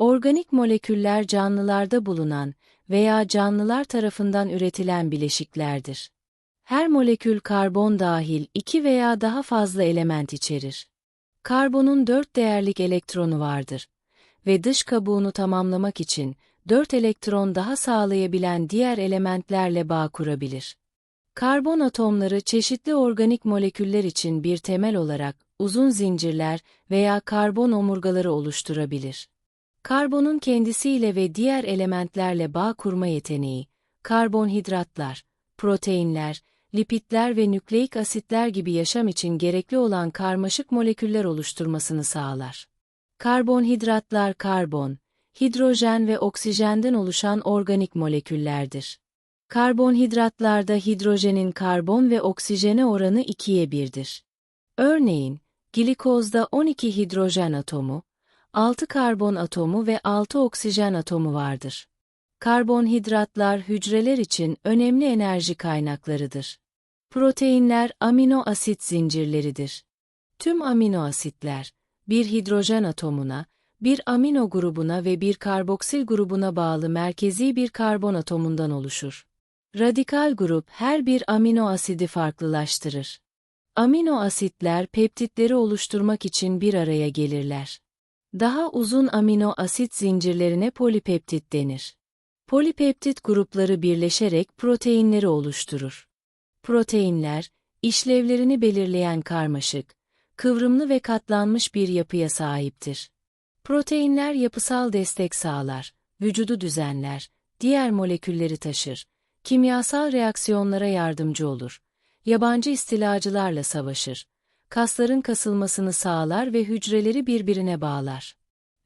Organik moleküller canlılarda bulunan veya canlılar tarafından üretilen bileşiklerdir. Her molekül karbon dahil iki veya daha fazla element içerir. Karbonun dört değerlik elektronu vardır ve dış kabuğunu tamamlamak için dört elektron daha sağlayabilen diğer elementlerle bağ kurabilir. Karbon atomları çeşitli organik moleküller için bir temel olarak uzun zincirler veya karbon omurgaları oluşturabilir. Karbonun kendisiyle ve diğer elementlerle bağ kurma yeteneği, karbonhidratlar, proteinler, lipidler ve nükleik asitler gibi yaşam için gerekli olan karmaşık moleküller oluşturmasını sağlar. Karbonhidratlar karbon, hidrojen ve oksijenden oluşan organik moleküllerdir. Karbonhidratlarda hidrojenin karbon ve oksijene oranı 2'ye 1'dir. Örneğin, glikozda 12 hidrojen atomu, 6 karbon atomu ve 6 oksijen atomu vardır. Karbonhidratlar hücreler için önemli enerji kaynaklarıdır. Proteinler amino asit zincirleridir. Tüm amino asitler, bir hidrojen atomuna, bir amino grubuna ve bir karboksil grubuna bağlı merkezi bir karbon atomundan oluşur. Radikal grup her bir amino asidi farklılaştırır. Amino asitler peptitleri oluşturmak için bir araya gelirler. Daha uzun amino asit zincirlerine polipeptit denir. Polipeptit grupları birleşerek proteinleri oluşturur. Proteinler, işlevlerini belirleyen karmaşık, kıvrımlı ve katlanmış bir yapıya sahiptir. Proteinler yapısal destek sağlar, vücudu düzenler, diğer molekülleri taşır, kimyasal reaksiyonlara yardımcı olur, yabancı istilacılarla savaşır, kasların kasılmasını sağlar ve hücreleri birbirine bağlar.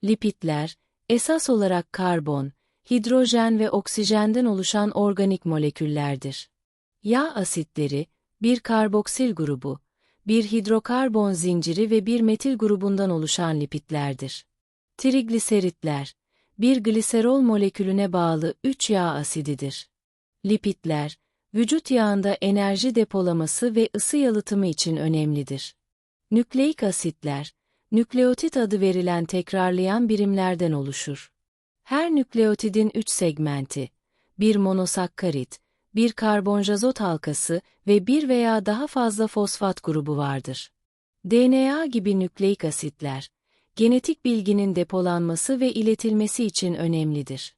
Lipidler, esas olarak karbon, hidrojen ve oksijenden oluşan organik moleküllerdir. Yağ asitleri, bir karboksil grubu, bir hidrokarbon zinciri ve bir metil grubundan oluşan lipidlerdir. Trigliseritler, bir gliserol molekülüne bağlı 3 yağ asididir. Lipidler, vücut yağında enerji depolaması ve ısı yalıtımı için önemlidir. Nükleik asitler, nükleotit adı verilen tekrarlayan birimlerden oluşur. Her nükleotidin 3 segmenti, bir monosakkarit, bir karbonjazot halkası ve bir veya daha fazla fosfat grubu vardır. DNA gibi nükleik asitler, genetik bilginin depolanması ve iletilmesi için önemlidir.